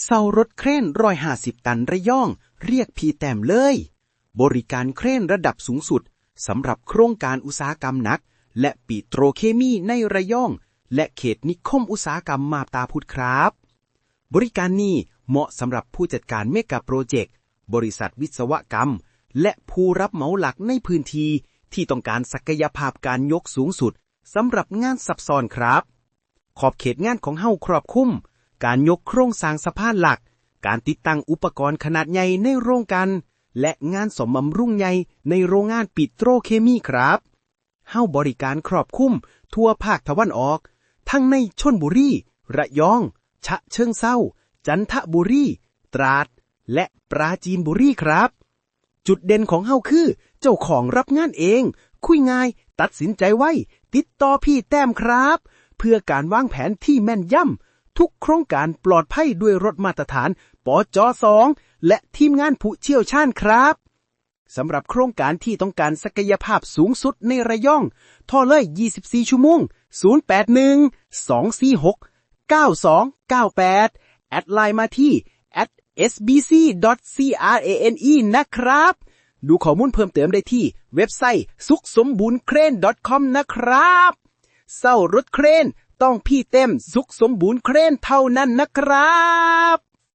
เซารถเครนร้อยห้าสิบตันระยอง เรียกพีแต้มเลย บริการเครนระดับสูงสุดสำหรับโครงการอุตสาหกรรมหนัก และปิโตรเคมีในระยอง และเขตนิคมอุตสาหกรรมมาตาพุทธครับ บริการนี้เหมาะสำหรับผู้จัดการเมกะโปรเจกต์ บริษัทวิศวกรรม และผู้รับเหมาหลักในพื้นที่ที่ต้องการศักยภาพการยกสูงสุดสำหรับงานซับซ้อนครับ ขอบเขตงานของเฮ้าครอบคลุม การยกโครงสร้างสะพานหลัก การติดตั้งอุปกรณ์ขนาดใหญ่ในโรงกัน และงานสมบำรุงใหญ่ในโรงงานปิโตรเคมีครับเฮ้าบริการครอบคลุมทั่วภาคตะวันออก ทั้งในชนบุรี ระยอง ฉะเชิงเซาจันทบุรี ตราด และปราจีนบุรีครับ จุดเด่นของเฮ้าคือ เจ้าของรับงานเอง คุยง่าย ตัดสินใจไวติดต่อพี่แต้มครับ เพื่อการวางแผนที่แม่นยำ ทุกโครงการปลอดภัยด้วยรถมาตรฐานปจสองและทีมงานผู้เชี่ยวชาญครับสำหรับโครงการที่ต้องการศักยภาพสูงสุดในระยองโทรเลย 24 ชั่วโมง 081 246 9298 แอดไลน์มาที่ sbc.crane นะครับ ดูข้อมูลเพิ่มเติมได้ที่เว็บไซต์สุขสมบูรณ์เครน .com นะครับ เศร้ารถเครนต้องพี่เต็มสุขสมบูรณ์เครนเท่านั้นนะครับ